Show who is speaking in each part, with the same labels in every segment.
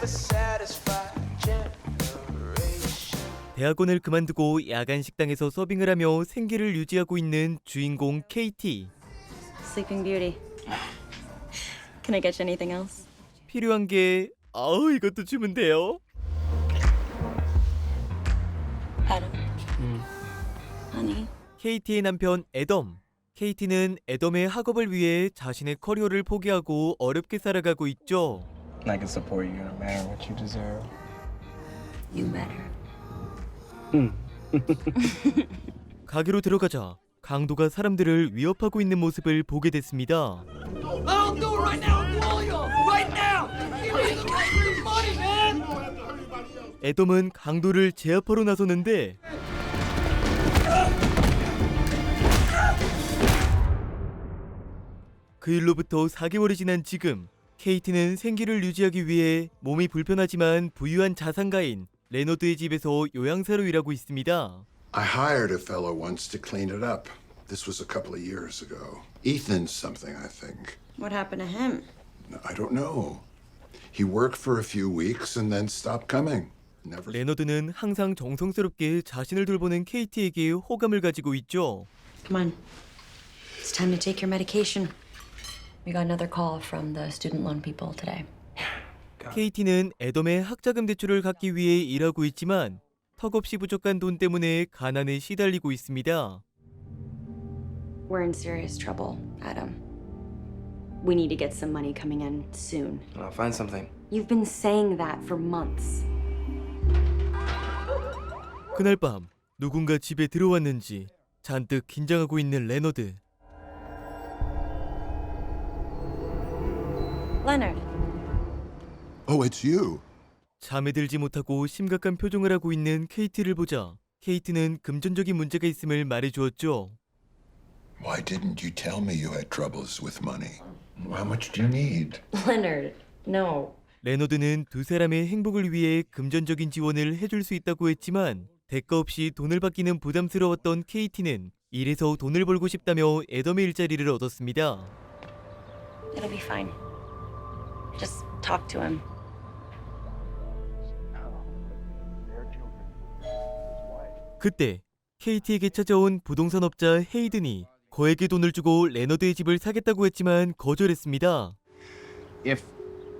Speaker 1: never satisfied generation.
Speaker 2: 대학원을 그만두고 야간 식당에서 서빙을 하며 생계를 유지하고 있는 주인공 KT.
Speaker 3: Sleeping Beauty. Can I get you anything else?
Speaker 2: 필요한 게 아우 이것도 주면 돼요.
Speaker 3: Adam. Honey.
Speaker 2: KT의 남편 애덤. KT는 애덤의 학업을 위해 자신의 커리어를 포기하고 어렵게 살아가고 있죠.
Speaker 4: I can support you no matter what you deserve.
Speaker 3: You better.
Speaker 2: 가게로 들어가자 강도가 사람들을 위협하고 있는 모습을 보게 됐습니다.
Speaker 5: I'll do it right now. I'll call you right now. Give me the fucking money, man.
Speaker 2: 애덤은 강도를 제압하러 나서는데 그 일로부터 4개월이 지난 지금 케이티는 생계를 유지하기 위해 몸이 불편하지만 부유한 자산가인 레너드의 집에서 요양사로 일하고 있습니다.
Speaker 6: I hired a fellow once to clean it up. This was a couple of years ago. Ethan's something, I think.
Speaker 3: What happened to him?
Speaker 6: I don't know. He worked for a few weeks and then stopped coming. Never.
Speaker 2: 레너드는 항상 정성스럽게 자신을 돌보는 케이티에게 호감을 가지고 있죠.
Speaker 3: Come on. It's time to take your medication. We got another call from the student loan people today.
Speaker 2: 케이티는 애덤의 학자금 대출을 갚기 위해 일하고 있지만 턱없이 부족한 돈 때문에 가난에 시달리고 있습니다.
Speaker 3: We're in serious trouble, Adam. We need to get some money coming in soon.
Speaker 4: I'll find something.
Speaker 3: You've been saying that for months.
Speaker 2: 그날 밤 누군가 집에 들어왔는지 잔뜩 긴장하고 있는 레너드.
Speaker 3: Leonard.
Speaker 6: Oh, it's you.
Speaker 2: 잠에 들지 못하고 심각한 표정을 하고 있는 케이티를 보자 케이티는 금전적인 문제가 있음을 말해주었죠.
Speaker 6: Why didn't you tell me you had troubles with money? How much do you need?
Speaker 3: Leonard. No.
Speaker 2: 레너드는 두 사람의 행복을 위해 금전적인 지원을 해줄 수 있다고 했지만 대가 없이 돈을 받기는 부담스러웠던 케이티는 일에서 돈을 벌고 싶다며 애덤의 일자리를 얻었습니다.
Speaker 3: It'll be fine. Just talk to him.
Speaker 2: 그때 케이티에게 찾아온 부동산업자 헤이든이 거액의 돈을 주고 레너드의 집을 사겠다고 했지만 거절했습니다.
Speaker 4: If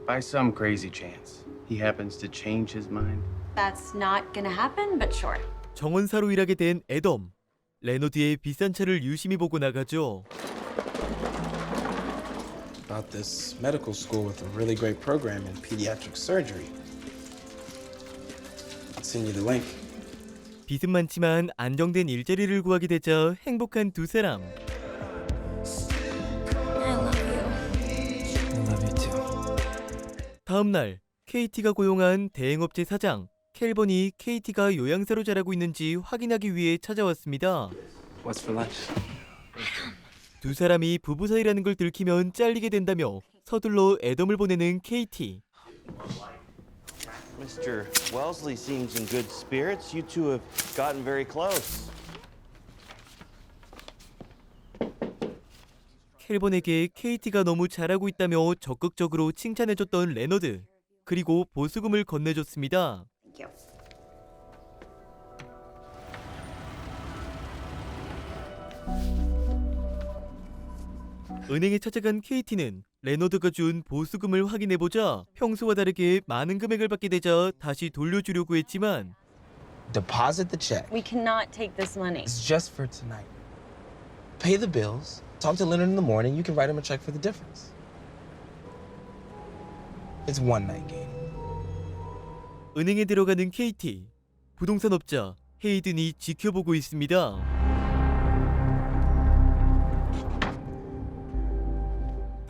Speaker 4: by some crazy chance he happens to change his mind,
Speaker 3: That's not gonna happen, but sure.
Speaker 2: 정원사로 일하게 된 애덤. 레너드의 비싼 차를 유심히 보고 나가죠.
Speaker 7: About this medical school with a really great program in pediatric surgery. I'll send you the link.
Speaker 2: 빚은 많지만 안정된 일자리를 구하게 되자 행복한 두 사람.
Speaker 3: I love you.
Speaker 4: love you too.
Speaker 2: 다음 날 KT가 고용한 대행업체 사장 켈번이 KT가 요양사로 자라고 있는지 확인하기 위해 찾아왔습니다.
Speaker 4: What's for lunch?
Speaker 2: 두 사람이 부부 사이라는 걸 들키면 잘리게 된다며 서둘러 애덤을 보내는 KT.
Speaker 8: Mr. Wellesley seems in good spirits. You two have gotten very close.
Speaker 2: 켈번에게 KT가 너무 잘하고 있다며 적극적으로 칭찬해줬던 레너드. 그리고 보수금을 건네줬습니다.
Speaker 3: Thank you.
Speaker 2: 은행에 찾아간 KT는 레너드가 준 보수금을 확인해보자 평소와 다르게 많은 금액을 받게 되자 다시 돌려주려고 했지만
Speaker 7: Deposit the check.
Speaker 3: We cannot take this money.
Speaker 7: It's just for tonight. Pay the bills. Talk to Leonard in the morning. You can write him a check for the difference. It's one night game.
Speaker 2: 은행에 들어가는 KT. 부동산 업자 헤이든이 지켜보고 있습니다.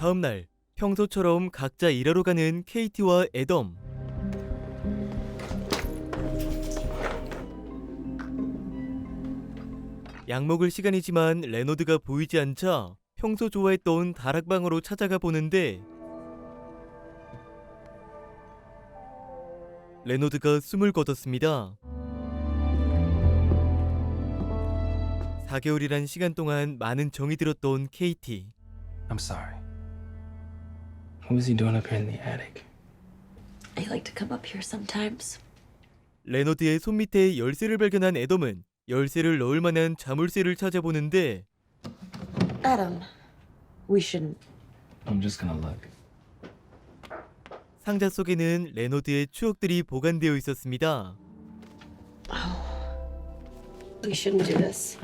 Speaker 2: 다음 날 평소처럼 각자 일하러 가는 KT와 애덤. 약 먹을 시간이지만 레너드가 보이지 않자 평소 좋아했던 다락방으로 찾아가 보는데 레노드가 숨을 거뒀습니다. 4개월이란 시간 동안 많은 정이 들었던 KT.
Speaker 4: I'm sorry. What was he doing up here in the attic?
Speaker 3: I like to come up here sometimes.
Speaker 2: 레너드의 손밑에 열쇠를 발견한 애덤은 열쇠를 넣을 만한 자물쇠를 찾아보는데
Speaker 3: Adam, we shouldn't.
Speaker 7: I'm just gonna look.
Speaker 2: 상자 속에는 레너드의 추억들이 보관되어 있었습니다.
Speaker 3: We shouldn't do this.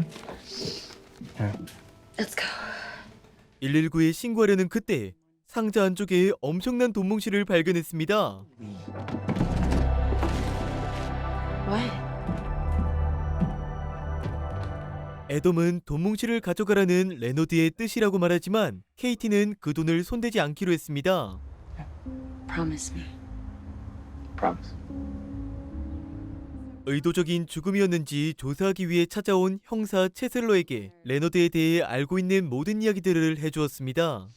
Speaker 3: Let's go.
Speaker 2: 119에 신고하려는 그때 상자 안쪽에 엄청난 돈 뭉치를 발견했습니다. 애덤은 돈 뭉치를 가져가라는 레너드의 뜻이라고 말하지만 케이티는 그 돈을 손대지 않기로 했습니다.
Speaker 3: Promise me.
Speaker 7: Promise.
Speaker 2: 의도적인 죽음이었는지 조사하기 위해 찾아온 형사 채슬러에게 레너드에 대해 알고 있는 모든 이야기들을 해주었습니다.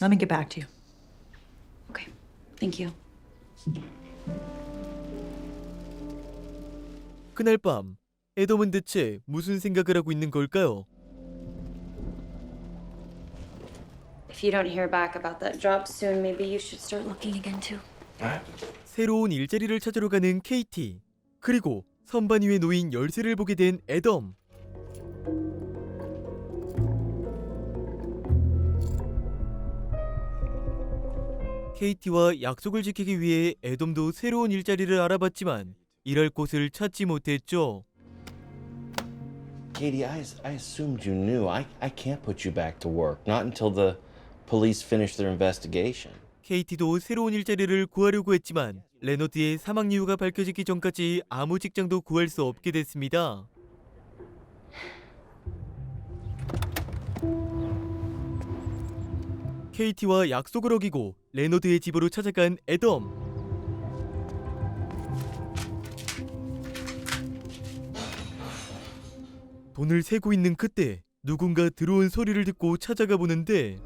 Speaker 9: Let me get back to you.
Speaker 3: Okay. Thank you.
Speaker 2: 그날 밤 애덤은 대체 무슨 생각을 하고 있는 걸까요?
Speaker 3: If you don't hear back about that job soon, maybe you should start looking again too.
Speaker 2: 새로운 일자리를 찾으러 가는 케이티 그리고 선반 위에 놓인 열쇠를 보게 된 애덤 케이티와 약속을 지키기 위해 애덤도 새로운 일자리를 알아봤지만 일할 곳을 찾지 못했죠.
Speaker 8: Katie, I, I assumed you knew. I, I can't put you back to work. Not until the police finish their investigation.
Speaker 2: 케이티도 새로운 일자리를 구하려고 했지만 레너드의 사망 이유가 밝혀지기 전까지 아무 직장도 구할 수 없게 됐습니다. 케이티와 약속을 어기고 레너드의 집으로 찾아간 애덤. 돈을 세고 있는 그때 누군가 들어온 소리를 듣고 찾아가 보는데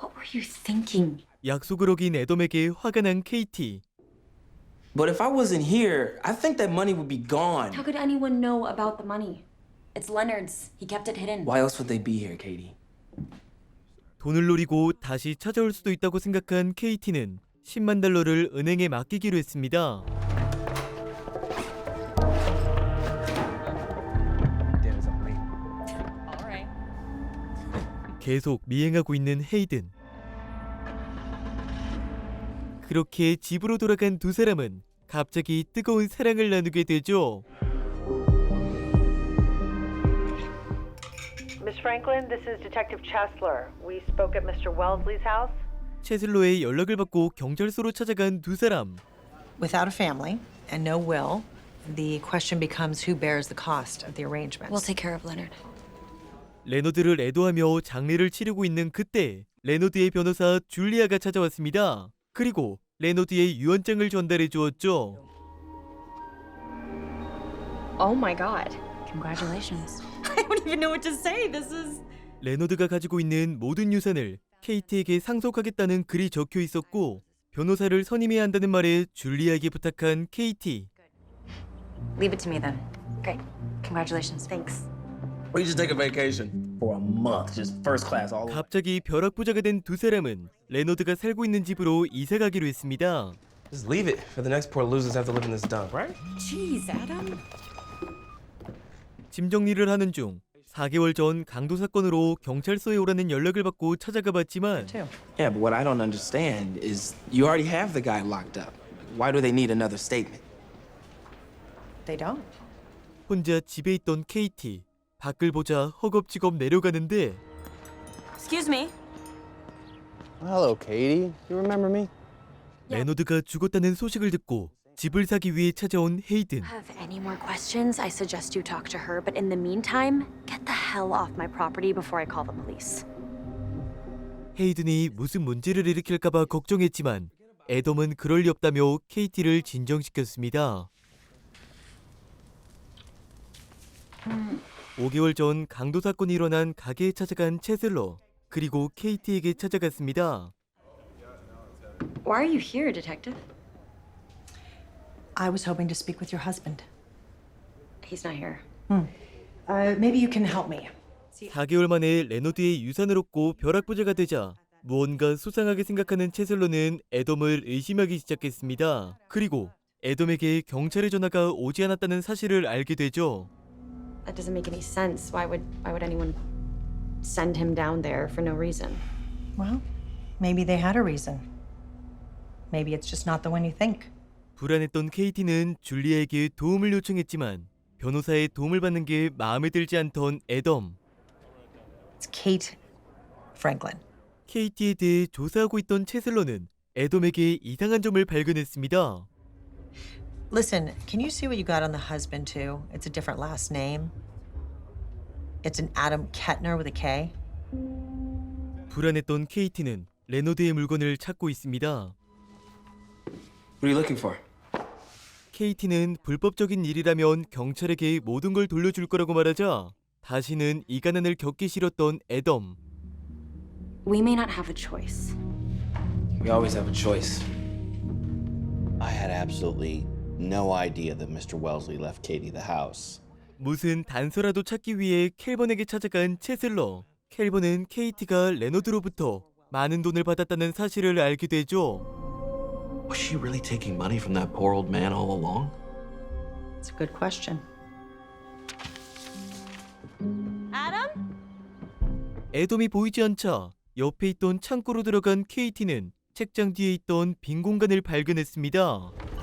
Speaker 3: What were you thinking?
Speaker 2: 약속을 어긴 애덤에게 화가 난 케이티.
Speaker 7: But if I wasn't here, I think that money would be gone.
Speaker 3: How could anyone know about the money? It's Leonard's. He kept it hidden.
Speaker 7: Why else would they be here, Katie?
Speaker 2: 돈을 노리고 다시 찾아올 수도 있다고 생각한 케이티는 10만 달러를 은행에 맡기기로 했습니다. 계속 미행하고 있는 헤이든. 그렇게 집으로 돌아간 두 사람은 갑자기 뜨거운 사랑을 나누게 되죠.
Speaker 10: Miss Franklin, this is Detective Chesler. We spoke at Mr. Wellesley's house.
Speaker 2: 채슬로의 연락을 받고 경찰서로 찾아간 두 사람.
Speaker 9: Without a family and no will, the question becomes who bears the cost of the arrangements.
Speaker 3: We'll take care of Leonard.
Speaker 2: 레너드를 애도하며 장례를 치르고 있는 그때 레너드의 변호사 줄리아가 찾아왔습니다. 그리고 레너드의 유언장을 전달해 주었죠.
Speaker 3: Oh my god. Congratulations.
Speaker 9: I don't even know what to say. This is.
Speaker 2: 레너드가 가지고 있는 모든 유산을 케이트에게 상속하겠다는 글이 적혀 있었고 변호사를 선임해야 한다는 말에 줄리아에게 부탁한 케이티.
Speaker 3: Leave it to me then. Great. Congratulations. Thanks.
Speaker 7: We just take a vacation for a month, just first class all the way.
Speaker 2: 갑자기 벼락 부자가 된 두 사람은 레너드가 살고 있는 집으로 이사 가기로 했습니다.
Speaker 7: Just leave it for the next poor losers have to live in this dump, right?
Speaker 9: Jeez, Adam.
Speaker 2: 짐 정리를 하는 중 4개월 전 강도 사건으로 경찰서에 오라는 연락을 받고 찾아가 봤지만.
Speaker 7: Yeah, but what I don't understand is you already have the guy locked up. Why do they need another statement?
Speaker 9: They don't.
Speaker 2: 혼자 집에 있던 케이티 밖을 보자 허겁지겁 내려가는데
Speaker 3: Excuse me.
Speaker 4: Hello, Katie. You remember me?
Speaker 2: 레너드가 죽었다는 소식을 듣고 집을 사기 위해 찾아온 헤이든
Speaker 3: Have any more questions? I suggest you talk to her, but in the meantime, get the hell off my property before I call the police.
Speaker 2: 헤이든이 무슨 문제를 일으킬까봐 걱정했지만 애덤은 그럴 리 없다며 케이티를 진정시켰습니다. 5개월 전 강도 사건이 일어난 가게에 찾아간 채슬러 그리고 케이티에게 찾아갔습니다.
Speaker 3: Why are you here, detective?
Speaker 9: I was hoping to speak with your husband.
Speaker 3: He's not here.
Speaker 9: Uh, maybe you can help me.
Speaker 2: 4개월 만에 레노드의 유산을 얻고 벼락부자가 되자 무언가 수상하게 생각하는 채슬러는 애덤을 의심하기 시작했습니다. 그리고 애덤에게 경찰의 전화가 오지 않았다는 사실을 알게 되죠.
Speaker 3: That doesn't make any sense. Why would why would anyone send him down there for no reason?
Speaker 9: Well, maybe they had a reason. Maybe it's just not the one you think.
Speaker 2: 불안했던 케이티는 줄리아에게 도움을 요청했지만 변호사의 도움을 받는 게 마음에 들지 않던 애덤.
Speaker 9: It's Kate Franklin.
Speaker 2: 케이티에 대해 조사하고 있던 채슬러는 애덤에게 이상한 점을 발견했습니다.
Speaker 9: Listen, can you see what you got on the husband too? It's a different last name. It's an Adam Kettner with a K.
Speaker 2: 불안했던 케이티는 레노드의 물건을 찾고 있습니다.
Speaker 7: What are you looking for?
Speaker 2: 케이티는 불법적인 일이라면 경찰에게 모든 걸 돌려줄 거라고 말하자 다시는 이 가난을 겪기 싫었던 애덤.
Speaker 3: We may not have a choice.
Speaker 7: We always have a choice.
Speaker 8: I had absolutely no idea that Mr. Wellesley left Katie the house.
Speaker 2: 무슨 단서라도 찾기 위해 켈번에게 찾아간 채슬러. 켈번은 케이티가 레노드로부터 많은 돈을 받았다는 사실을 알게 되죠.
Speaker 8: Was she really taking money from that poor old man all along?
Speaker 9: It's a good question.
Speaker 2: 애덤이 보이지 않자 옆에 있던 창고로 들어간 케이티는 책장 뒤에 있던 빈 공간을 발견했습니다.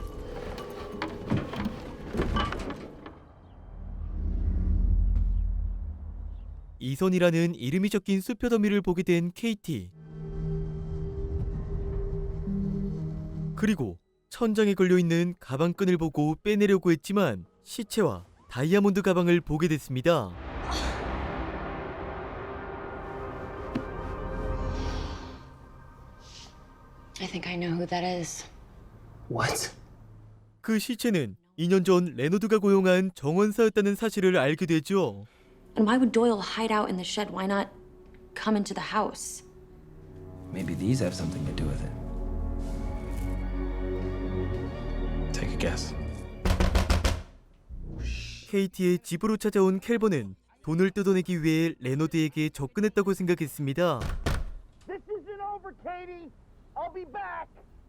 Speaker 2: 이선이라는 이름이 적힌 수표 더미를 보게 된 케이티. 그리고 천장에 걸려 있는 가방끈을 보고 빼내려고 했지만 시체와 다이아몬드 가방을 보게 됐습니다.
Speaker 3: I think I know who that is.
Speaker 7: What?
Speaker 2: 그 시체는 2년 전 레노드가 고용한 정원사였다는 사실을 알게 되죠.
Speaker 3: And why would Doyle hide out in the shed? Why not come into the house?
Speaker 7: Maybe these have something to do with it. Take a guess.
Speaker 2: 케이티의 집으로 찾아온 켈번은 돈을 뜯어내기 위해 레노드에게 접근했다고 생각했습니다.
Speaker 5: This isn't over, Katie. I'll be back.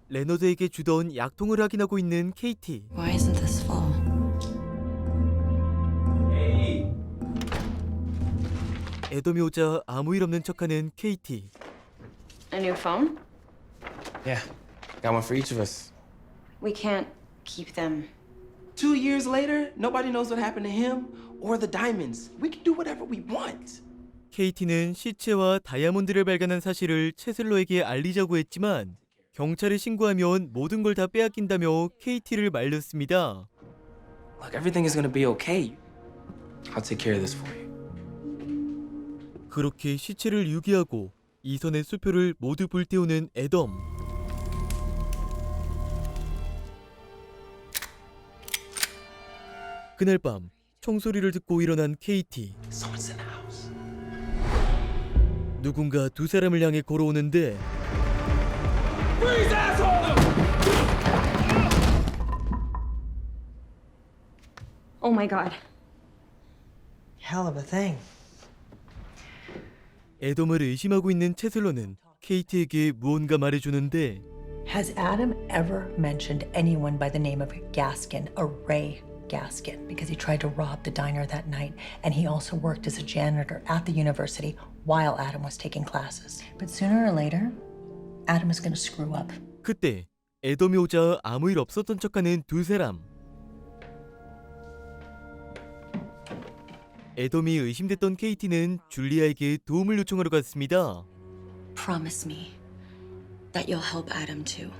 Speaker 2: 레노드에게 주던 약통을 확인하고 있는 케이티.
Speaker 3: Why isn't
Speaker 2: 애덤이 오자 아무 일 없는 척하는 케이티.
Speaker 3: A new phone?
Speaker 7: Yeah, got one for each of us.
Speaker 3: We can't keep them.
Speaker 7: Two years later, nobody knows what happened to him or the diamonds. We can do whatever we want.
Speaker 2: 케이티는 시체와 다이아몬드를 발견한 사실을 채슬러에게 알리자고 했지만 경찰에 신고하면 모든 걸 다 빼앗긴다며 케이티를 말렸습니다.
Speaker 7: Look, everything is gonna be okay. I'll take care of this for you.
Speaker 2: 그렇게 시체를 유기하고 이선의 수표를 모두 불태우는 애덤. 그날 밤 총소리를 듣고 일어난
Speaker 7: house.
Speaker 2: 누군가 두 사람을 향해 걸어오는데!
Speaker 3: Oh my god.
Speaker 9: Hell of a thing.
Speaker 2: 애덤을 의심하고 있는 채슬러는 케이티에게 무언가 말해주는데
Speaker 9: Has Adam ever mentioned anyone by the name of Gaskin, a Ray Gaskin? Because he tried to rob the diner that night, and he also worked as a janitor at the university while Adam was taking classes. But sooner or later, Adam is going to screw up.
Speaker 2: 그때 애덤이 오자 아무 일 없었던 척하는 두 사람. 애덤이 의심됐던 케이티는 줄리아에게 도움을 요청하러 갔습니다.
Speaker 3: Promise me that you'll help Adam too.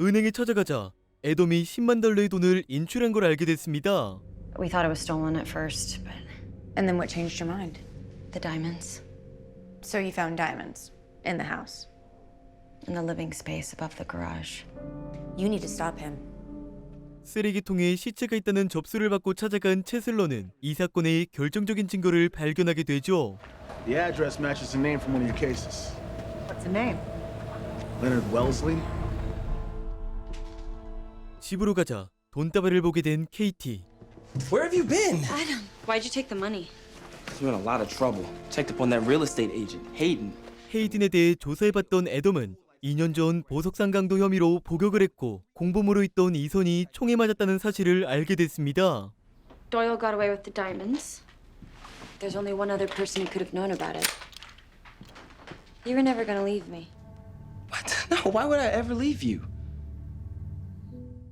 Speaker 2: 은행에 찾아가자 애덤이 10만 달러의 돈을 인출한 걸 알게 됐습니다.
Speaker 3: We thought it was stolen at first, but
Speaker 11: And then what changed your mind?
Speaker 3: the diamonds
Speaker 11: So you found diamonds in the house.
Speaker 3: in the living space above the garage.
Speaker 11: You need to stop him.
Speaker 2: 쓰레기통에 시체가 있다는 접수를 받고 찾아간 채슬러는 이 사건의 결정적인 증거를 발견하게 되죠.
Speaker 12: The address matches the name from one of your cases.
Speaker 9: What's the name?
Speaker 12: Leonard Wellesley?
Speaker 2: 집으로 가자 돈다발을 보게 된 케이티.
Speaker 7: Where have you been?
Speaker 3: Adam, why'd you take the money?
Speaker 7: You're in a lot of trouble. Checked up on that real estate agent, Hayden.
Speaker 2: 헤이든에 대해 조사해봤던 애덤은 2년 전 보석상 강도 혐의로 복역을 했고 공범으로 있던 이선이 총에 맞았다는 사실을 알게 됐습니다.
Speaker 3: Doyle got away with the diamonds. There's only one other person who could have known about it. You were never gonna leave me.
Speaker 7: What? No, why would I ever leave you?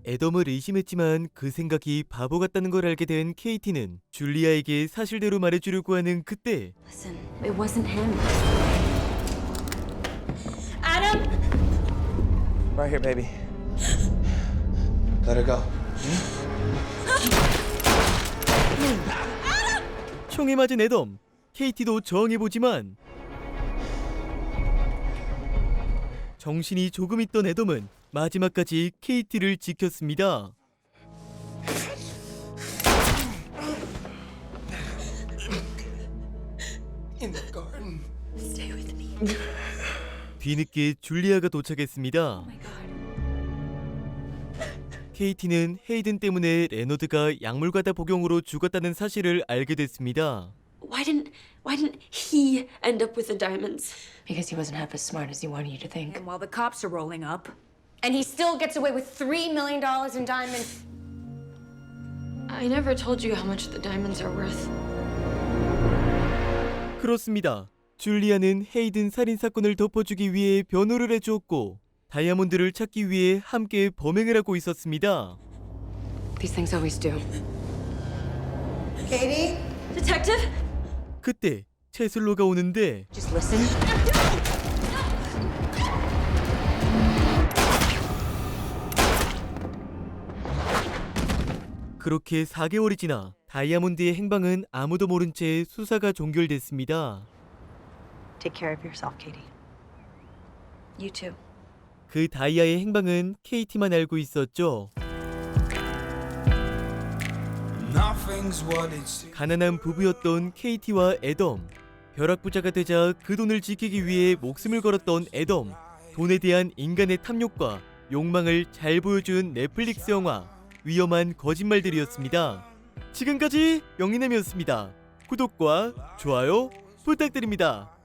Speaker 2: 애덤을 의심했지만 그 생각이 바보 같다는 걸 알게 된 케이티는 줄리아에게 사실대로 말해주려고 하는 그때
Speaker 3: Listen, it wasn't him.
Speaker 7: Right here, baby. Let her go.
Speaker 2: 총에 맞은 애덤 케이티도 저항해보지만 정신이 조금 있던 애덤은 마지막까지 케이티를 지켰습니다.
Speaker 7: In the garden.
Speaker 3: Stay with me.
Speaker 2: 뒤늦게 줄리아가 도착했습니다. 케이티는 헤이든 때문에 레너드가 약물과다 복용으로 죽었다는 사실을 알게 됐습니다.
Speaker 3: Why didn't why didn't he end up with the diamonds?
Speaker 11: Because he wasn't half as smart as he wanted you to think.
Speaker 10: And while the cops are rolling up,
Speaker 11: And he still gets away with $3 million in diamonds.
Speaker 3: I never told you how much the diamonds are worth.
Speaker 2: 그렇습니다. 줄리아는 헤이든 살인 사건을 덮어주기 위해 변호를 해주었고 다이아몬드를 찾기 위해 함께 범행을 하고 있었습니다.
Speaker 3: These things always do.
Speaker 9: Katie?
Speaker 3: Detective?
Speaker 2: 그때 채슬로가 오는데
Speaker 3: Just listen.
Speaker 2: 그렇게 4개월이 지나 다이아몬드의 행방은 아무도 모른 채 수사가 종결됐습니다.
Speaker 9: Take care of yourself, Katie.
Speaker 3: You too.
Speaker 2: 그 다이아의 행방은 KT만 알고 있었죠. 가난한 부부였던 KT와 애덤. 벼락부자가 되자 그 돈을 지키기 위해 목숨을 걸었던 애덤. 돈에 대한 인간의 탐욕과 욕망을 잘 보여준 넷플릭스 영화 위험한 거짓말들이었습니다. 지금까지 영희남이었습니다. 구독과 좋아요 부탁드립니다.